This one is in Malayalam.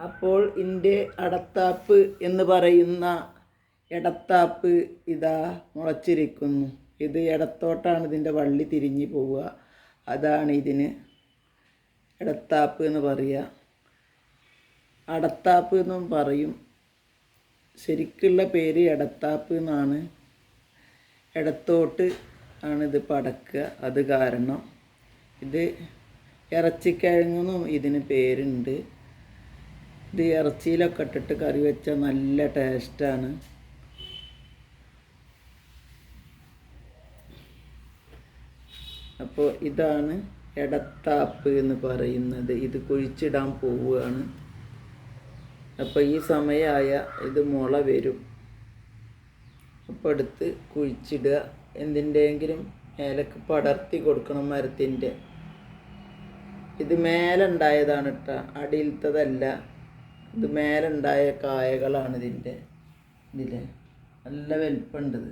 അപ്പോൾ എന്റെ അടത്താപ്പ് എന്ന് പറയുന്ന എടത്താപ്പ് ഇതാ മുളച്ചിരിക്കുന്നു ഇത് ഇടത്തോട്ടാണ് ഇതിന്റെ വള്ളി തിരിഞ്ഞു പോവുക. അതാണ് ഇതിന് എടത്താപ്പ് എന്ന് പറയുക. അടത്താപ്പ് എന്നും പറയും. ശരിക്കുള്ള പേര് എടത്താപ്പ് എന്നാണ്. ഇടത്തോട്ട് ആണ് ഇത് പടക്കുക. അത് കാരണം ഇത് ഇറച്ചിക്കിഴങ്ങെന്നും ഇതിന് പേരുണ്ട്. ഇത് ഇറച്ചിയിലൊക്കെ ഇട്ടിട്ട് കറി വെച്ചാൽ നല്ല ടേസ്റ്റാണ്. അപ്പോൾ ഇതാണ് എടത്താപ്പ് എന്ന് പറയുന്നത്. ഇത് കുഴിച്ചിടാൻ പോവുകയാണ്. അപ്പോൾ ഈ സമയമായ ഇത് മുള വരും. അപ്പോൾ എടുത്ത് കുഴിച്ചിടുക. എന്തിന്റെയെങ്കിലും മേലക്ക് പടർത്തി കൊടുക്കണം മരത്തിന്റെ. ഇത് മേലുണ്ടായതാണ് കേട്ടോ അടിയിലത്തതല്ല ഇത് മേലുണ്ടായ കായകളാണ് ഇതിന്റെ ഇതിൽ നല്ല വലിപ്പമുണ്ട് ഇത്.